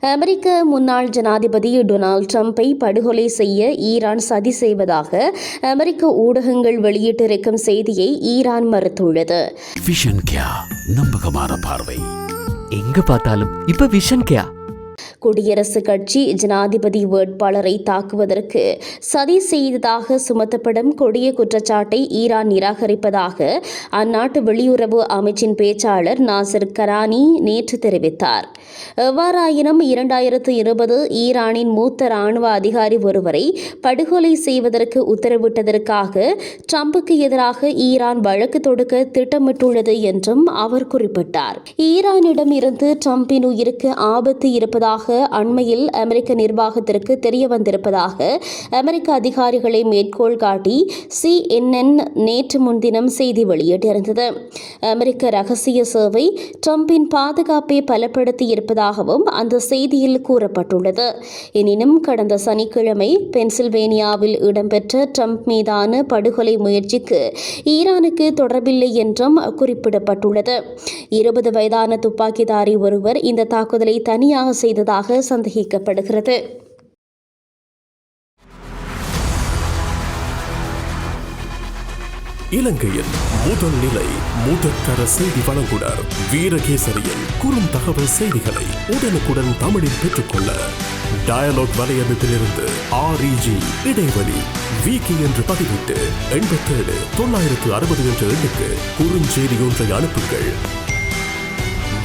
அமெரிக்க முன்னாள் ஜனாதிபதி டொனால்ட் ட்ரம்ப்பை படுகொலை செய்ய ஈரான் சதி செய்வதாக அமெரிக்க ஊடகங்கள் வெளியிட்டிருக்கும் செய்தியை ஈரான் மறுத்துள்ளது. விஷன் கியா நம்பகமான பார்வை. எங்க பார்த்தாலும் இப்ப விஷன் கேயா குடியரசுக் கட்சி ஜனாதிபதி வேட்பாளரை தாக்குவதற்கு சதி செய்ததாக சுமத்தப்படும் கொடிய குற்றச்சாட்டை ஈரான் நிராகரிப்பதாக அந்நாட்டு வெளியுறவு அமைச்சின் பேச்சாளர் நாசர் கரானி நேற்று தெரிவித்தார். எவ்வாறாயினும் இரண்டாயிரத்து இருபது ஈரானின் மூத்த ராணுவ அதிகாரி ஒருவரை படுகொலை செய்வதற்கு உத்தரவிட்டதற்காக ட்ரம்புக்கு எதிராக ஈரான் வழக்கு தொடுக்க திட்டமிட்டுள்ளது என்றும் அவர் குறிப்பிட்டார். ஈரானிடம் இருந்து ட்ரம்பின் உயிருக்கு ஆபத்து இருப்பதாக அண்மையில் அமெரிக்க நிர்வாகத்திற்கு தெரிய வந்திருப்பதாக அமெரிக்க அதிகாரிகளை மேற்கோள் காட்டி சிஎன்என் நேற்று முன்தினம் செய்தி வெளியிட்டிருந்தது. அமெரிக்க ரகசிய சேவை ட்ரம்பின் பாதுகாப்பை பலப்படுத்தி இருப்பதாகவும் அந்த செய்தியில் கூறப்பட்டுள்ளது. எனினும் கடந்த சனிக்கிழமை பென்சில்வேனியாவில் இடம்பெற்ற ட்ரம்ப் மீதான படுகொலை முயற்சிக்கு ஈரானுக்கு தொடர்பில்லை என்றும் குறிப்பிடப்பட்டுள்ளது. இருபது வயதான துப்பாக்கிதாரி ஒருவர் இந்த தாக்குதலை தனியாக செய்ததாக சந்தேகிக்கப்படுகிறது. இலங்கையின் முதல் நிலை முதற்கர செய்தி வழங்குனர் வீரகேசரியின் குறும் தகவல் செய்திகளை உடனுக்குடன் தமிழில் பெற்றுக்கொள்ள டயலாக் வலையமைப்பிலிருந்து ஆர்இஜி இடைவெளி விகி என்று பதிவிட்டு எண்பத்தேழு தொள்ளாயிரத்து அறுபது என்ற எண்ணுக்கு குறுஞ்செய்தி ஒன்றை அனுப்புங்கள்.